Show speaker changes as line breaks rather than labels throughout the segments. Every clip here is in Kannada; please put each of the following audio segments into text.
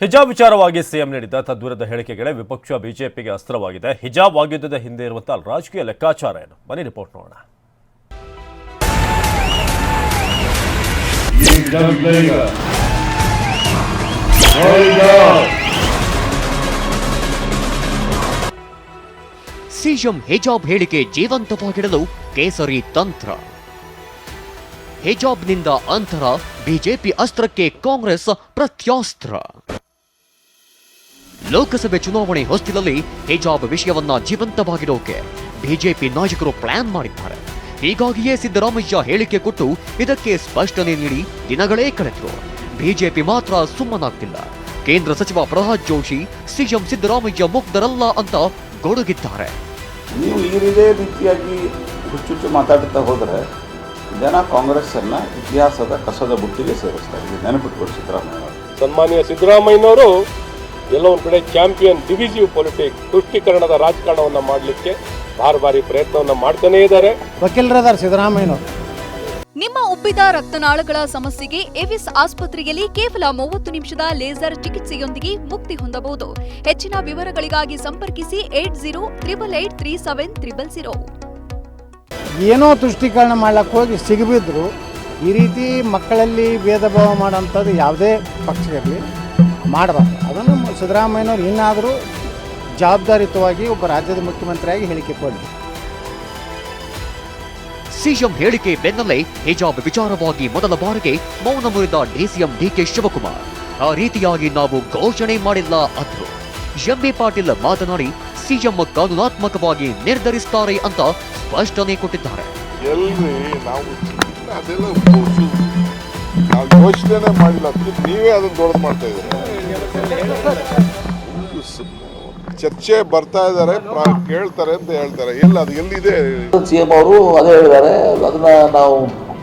ಹಿಜಾಬ್ ವಿಚಾರವಾಗಿ ಸಿಎಂ ನೀಡಿದ ತದ್ವಿರದ ಹೇಳಿಕೆಗಳೇ ವಿಪಕ್ಷ ಬಿಜೆಪಿಗೆ ಅಸ್ತ್ರವಾಗಿದೆ. ಹಿಜಾಬ್ ಆಗಿದ್ದದ ಹಿಂದೆ ಇರುವಂತಹ ರಾಜಕೀಯ ಲೆಕ್ಕಾಚಾರ ಏನು? ಬನ್ನಿ ರಿಪೋರ್ಟ್ ನೋಡೋಣ.
ಸಿಎಂ ಹಿಜಾಬ್ ಹೇಳಿಕೆ ಜೀವಂತವಾಗಿಡಲು ಕೇಸರಿ ತಂತ್ರ. ಹಿಜಾಬ್ನಿಂದ ಅಂತರ ಬಿಜೆಪಿ ಅಸ್ತ್ರಕ್ಕೆ ಕಾಂಗ್ರೆಸ್ ಪ್ರತ್ಯಾಸ್ತ್ರ. ಲೋಕಸಭೆ ಚುನಾವಣೆ ಹೊಸ್ತಿಲಲ್ಲಿ ಹಿಜಾಬ್ ವಿಷಯವನ್ನ ಜೀವಂತವಾಗಿಡೋಕೆ ಬಿಜೆಪಿ ನಾಯಕರು ಪ್ಲಾನ್ ಮಾಡಿದ್ದಾರೆ. ಹೀಗಾಗಿಯೇ ಸಿದ್ದರಾಮಯ್ಯ ಹೇಳಿಕೆ ಕೊಟ್ಟು ಇದಕ್ಕೆ ಸ್ಪಷ್ಟನೆ ನೀಡಿ ದಿನಗಳೇ ಕಳೆದರು. ಬಿಜೆಪಿ ಮಾತ್ರ ಸುಮ್ಮನಾಗ್ತಿಲ್ಲ. ಕೇಂದ್ರ ಸಚಿವ ಪ್ರಹ್ಲಾದ್ ಜೋಶಿ ಸಿಎಂ ಸಿದ್ದರಾಮಯ್ಯ ಮುಗ್ಧರಲ್ಲ ಅಂತ ಗೊಡುಗಿದ್ದಾರೆ
ನೀವು ಈ ರೀತಿಯಾಗಿ ಹುಚ್ಚುಚ್ಚು ಮಾತಾಡುತ್ತಾ ಹೋದರೆ ಜನ ಕಾಂಗ್ರೆಸ್ಸನ್ನು ಇತಿಹಾಸದ ಕಸದ ಬುಟ್ಟಿಗೆ ಸೇರಿಸ್ತಾರೆ. ಇದು ನೆನಪಿಟ್ಕೊಡಿ ಸಿದ್ದರಾಮಯ್ಯ. ಅವರು.
ಸನ್ಮಾನ್ಯ ಸಿದ್ದರಾಮಯ್ಯನವರು ಎಲ್ಲೋ ಒಂದು ಕಡೆ ಚಾಂಪಿಯನ್ ಡಿವಿಸಿವ್ ಪೊಲಿಟಿಕ್ಸ್ ತುಷ್ಟೀಕರಣದ ರಾಜಕಾರಣವನ್ನು ಮಾಡಲಿಕ್ಕೆ ಬಾರಿ ಬಾರಿ ಪ್ರಯತ್ನವನ್ನು ಮಾಡ್ತಾನೇ ಇದ್ದಾರೆ.
ವಕೀಲರದಾರ ಸಿದ್ದರಾಮಯ್ಯನವರು.
ನಿಮ್ಮ ಉಬ್ಬಿದ ರಕ್ತನಾಳಗಳ ಸಮಸ್ಯೆಗೆ ಎವಿಸ್ ಆಸ್ಪತ್ರೆಯಲ್ಲಿ ಕೇವಲ ಮೂವತ್ತು ನಿಮಿಷದ ಲೇಸರ್ ಚಿಕಿತ್ಸೆಯೊಂದಿಗೆ ಮುಕ್ತಿ ಹೊಂದಬಹುದು. ಹೆಚ್ಚಿನ ವಿವರಗಳಿಗಾಗಿ ಸಂಪರ್ಕಿಸಿ eight zero triple eight three seven triple zero.
ಏನೋ ತುಷ್ಟೀಕರಣ ಮಾಡ್ಲಕ್ಕೆ ಹೋಗಿ ಸಿಗಬಿದ್ರು. ಈ ರೀತಿ ಮಕ್ಕಳಲ್ಲಿ ಭೇದ ಭಾವ ಮಾಡೋಂಥದ್ದು ಯಾವುದೇ ಪಕ್ಷದಲ್ಲಿ ಇರಲಿ ಮಾಡಬಾರ್ದು. ಅದನ್ನು ಸಿದ್ದರಾಮಯ್ಯನವ್ರು ಇನ್ನಾದರೂ ಜವಾಬ್ದಾರಿಯುತವಾಗಿ ಒಬ್ಬ ರಾಜ್ಯದ ಮುಖ್ಯಮಂತ್ರಿಯಾಗಿ ಹೇಳಿಕೆ ಕೊಡಲಿ
ಸಿಎಂ ಹೇಳಿಕೆ ಬೆನ್ನಲ್ಲೇ ಹಿಜಾಬ್ ವಿಚಾರವಾಗಿ ಮೊದಲ ಬಾರಿಗೆ ಮೌನ ಮುರಿದ ಡಿಸಿಎಂ ಡಿಕೆ ಶಿವಕುಮಾರ್. ಆ ರೀತಿಯಾಗಿ ನಾವು ಘೋಷಣೆ ಮಾಡಿಲ್ಲ ಅಂದ್ರು. ಎಂಬಿ ಪಾಟೀಲ್ ಮಾತನಾಡಿ ಸಿಎಂ ಕಾನೂನಾತ್ಮಕವಾಗಿ ನಿರ್ಧರಿಸುತ್ತಾರೆ ಅಂತ ಸ್ಪಷ್ಟನೆ ಕೊಟ್ಟಿದ್ದಾರೆ.
ಘೋಷಣೆ ನಾವು ಯೋಚನೆ ಮಾಡಿಲ್ಲ. ನೀವೇ ಅದನ್ನು ದೊಡ್ಡದು ಮಾಡ್ತಾ ಇದ್ದೀರಿ? ಚರ್ಚೆ ಬರ್ತಾ ಇದ್ದಾರೆ ಕೇಳ್ತಾರೆ ಅಂತ ಹೇಳ್ತಾರೆ. ಎಲ್ಲ ಅದು ಎಲ್ಲಿದೆ?
ಸಿ ಎಂ ಅವರು ಅದೇ ಹೇಳಿದ್ದಾರೆ ಅದನ್ನ ನಾವು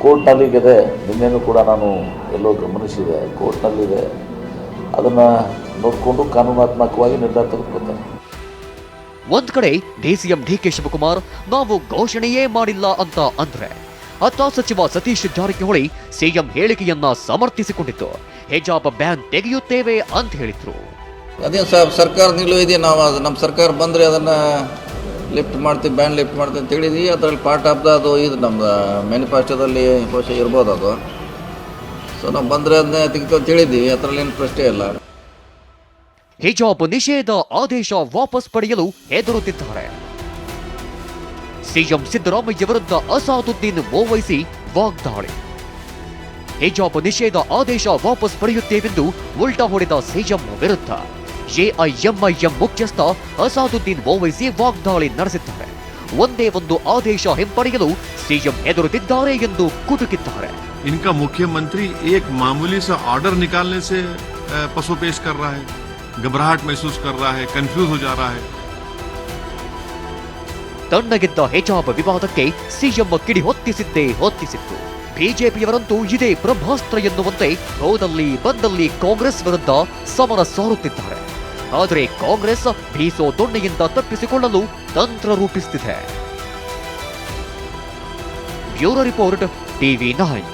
ಕೋರ್ಟ್ನಲ್ಲಿ ಇದೆ. ನಿನ್ನೆನೂ ಕೂಡ ನಾನು ಎಲ್ಲೋ ಗಮನಿಸಿದೆ ಕೋರ್ಟ್ನಲ್ಲಿದೆ. ಅದನ್ನು ನೋಡಿಕೊಂಡು ಕಾನೂನಾತ್ಮಕವಾಗಿ ನಿರ್ಧಾರ ತೆಗೆದುಕೊಳ್ತಾರೆ.
ಒಂದ್ ಕಡೆ ಡಿಸಿಎಂ ಡಿಕೆ ಶಿವಕುಮಾರ್ ನಾವು ಘೋಷಣೆಯೇ ಮಾಡಿಲ್ಲ ಅಂತ ಅಂದ್ರೆ ಅತ್ತ ಸಚಿವ ಸತೀಶ್ ಜಾರಕಿಹೊಳಿ ಸಿಎಂ ಹೇಳಿಕೆಯನ್ನ ಸಮರ್ಥಿಸಿಕೊಂಡಿತ್ತು ಹೆಜಾಬ್ ಬ್ಯಾನ್ ತೆಗೆಯುತ್ತೇವೆ ಅಂತ ಹೇಳಿದ್ರು.
ಅದೇನು ಸರ್ ಸರ್ಕಾರ ನಿಲುವು ಇದೆ ನಾವು ಅದು ನಮ್ಮ ಸರ್ಕಾರ ಬಂದರೆ ಅದನ್ನು ಲಿಫ್ಟ್ ಮಾಡ್ತೀವಿ ಬ್ಯಾನ್ ಲಿಫ್ಟ್ ಮಾಡ್ತೀವಿ ಅಂತ ಹೇಳಿದ್ವಿ. ಅದರಲ್ಲಿ ಪಾರ್ಟ್ ಆಫ್ ದ ಅದು ಇದು ನಮ್ಮ ಮ್ಯಾನಿಫೆಸ್ಟೋದಲ್ಲಿ ಬಹುಶಃ ಇರ್ಬೋದು ಅದು. ಸೊ ನಾವು ಬಂದರೆ ಅದನ್ನ ತೆಗಿತೀವಿ ಅಂತ ಹೇಳಿದ್ವಿ ಅದರಲ್ಲಿ ಏನು ಪ್ರಶ್ನೆ ಇಲ್ಲ.
ಹಿಜಾಬ್ ನಿಷೇಧ ಆದೇಶ ವಾಪಸ್ ಪಡೆಯಲು ಹೆದರುತ್ತಿದ್ದಾರೆ. ಸಿಎಂ ಸಿದ್ದರಾಮಯ್ಯ ವಿರುದ್ಧ ಅಸಾದುದ್ದೀನ್ ಓವೈಸಿ ವಾಗ್ದಾಳಿ ಹಿಜಾಬ್ ನಿಷೇಧ ಆದೇಶ ವಾಪಸ್ ಪಡೆಯುತ್ತೇವೆಂದು ಉಲ್ಟಾ ಹೊಡೆದ ಸಿಎಂ ವಿರುದ್ಧ ಎಐಎಂಐಎಂ ಮುಖ್ಯಸ್ಥ ಅಸಾದುದ್ದೀನ್ ಓವೈಸಿ ವಾಗ್ದಾಳಿ ನಡೆಸಿದ್ದಾರೆ ಒಂದೇ ಒಂದು ಆದೇಶ ಹಿಂಪಡೆಯಲು ಸಿಎಂ ಹೆದರುತ್ತಿದ್ದಾರೆ ಎಂದು ಕುಟುಕಿದ್ದಾರೆ
इनका मुख्यमंत्री एक मामूली सा ऑर्डर निकालने से अ, पसोपेश कर रहा है घबराहट महसूस कर रहा है कंफ्यूज हो जा रहा है
ತಣ್ಣಗಿದ್ದ ಹಿಜಾಬ್ ವಿವಾದಕ್ಕೆ ಸಿಎಂ ಕಿಡಿ ಹೊತ್ತಿಸಿದ್ದೇ ಹೊತ್ತಿಸಿತ್ತು. ಬಿಜೆಪಿಯವರಂತೂ ಇದೇ ಬ್ರಹ್ಮಾಸ್ತ್ರ ಎನ್ನುವಂತೆ ಹೋದಲ್ಲಿ ಬಂದಲ್ಲಿ ಕಾಂಗ್ರೆಸ್ ವಿರುದ್ಧ ಸಮರ ಸಾರುತ್ತಿದ್ದಾರೆ. ಆದರೆ ಕಾಂಗ್ರೆಸ್ ಬೀಸೋ ದೊಣ್ಣೆಯಿಂದ ತಪ್ಪಿಸಿಕೊಳ್ಳಲು ತಂತ್ರ ರೂಪಿಸುತ್ತಿದೆ ಬ್ಯೂರೋ ರಿಪೋರ್ಟ್ ಟಿವಿ ನೈನ್.